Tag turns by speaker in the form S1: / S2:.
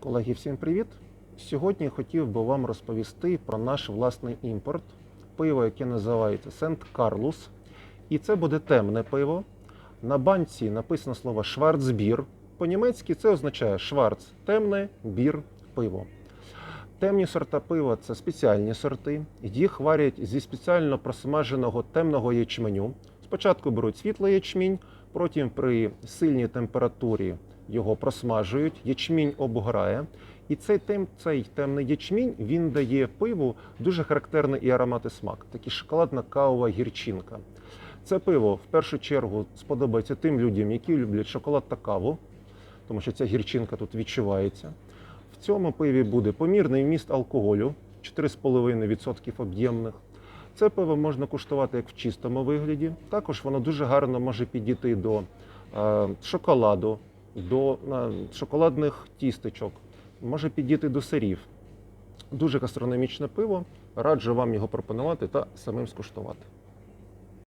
S1: Колеги, всім привіт! Сьогодні хотів би вам розповісти про наш власний імпорт, пиво, яке називається Сент Карлус. І це буде темне пиво. На банці написано слово Шварцбір. По-німецьки це означає шварц темне, бір пиво. Темні сорта пива це спеціальні сорти. Їх варять зі спеціально просмаженого темного ячменю. Спочатку беруть світлий ячмінь, потім при сильній температурі його просмажують, ячмінь обгорає. І цей, тем, цей темний ячмінь він дає пиву дуже характерний і аромат і смак, такий шоколадна кавова гірчинка. Це пиво в першу чергу сподобається тим людям, які люблять шоколад та каву, тому що ця гірчинка тут відчувається. В цьому пиві буде помірний вміст алкоголю 4,5% об'ємних. Це пиво можна куштувати як в чистому вигляді. Також воно дуже гарно може підійти до е, шоколаду, до шоколадних тістечок, може підійти до сирів. Дуже гастрономічне пиво. Раджу вам його пропонувати та самим скуштувати.